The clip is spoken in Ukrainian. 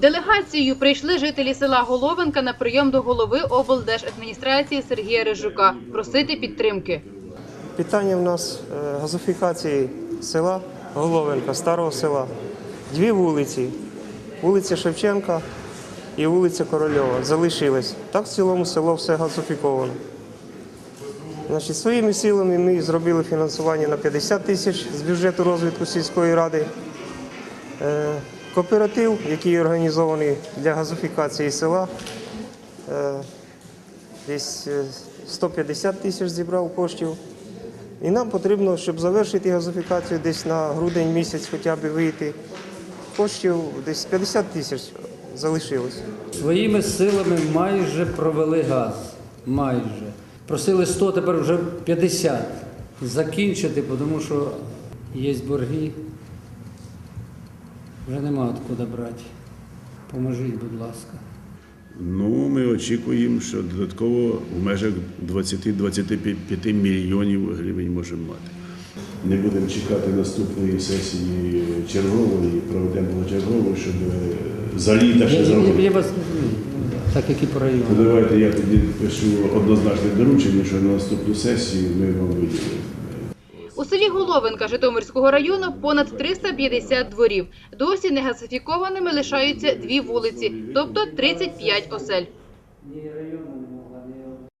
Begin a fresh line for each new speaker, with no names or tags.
Делегацією прийшли жителі села Головенка на прийом до голови облдержадміністрації Сергія Рижука просити підтримки.
Питання в нас е, газифікації села Головенка, старого села. Дві вулиці. Вулиця Шевченка і вулиця Корольова залишились. Так в цілому село все газифіковано. Значить, своїми силами ми зробили фінансування на 50 тисяч з бюджету розвитку сільської ради. Е, Кооператив, який організований для газифікації села, е, десь е, 150 тисяч зібрав коштів. І нам потрібно, щоб завершити газифікацію десь на грудень місяць хоча б вийти. Коштів десь 50 тисяч залишилось.
Своїми силами майже провели газ. Майже. Просили 100, тепер вже 50. Закінчити, тому що є борги. Вже нема откуда брати. Поможіть, будь ласка.
Ну, ми очікуємо, що додатково в межах 20-25 мільйонів гривень можемо мати. Не будемо чекати наступної сесії чергової, проведемо чергову, щоб е, за літа ще зробити.
я вас, ну, так як і по району.
давайте я тоді пишу однозначне доручення, що на наступну сесію ми вам виділимо.
Селі Головенка Житомирського району понад 350 дворів. Досі не газифікованими лишаються дві вулиці, тобто 35 осель.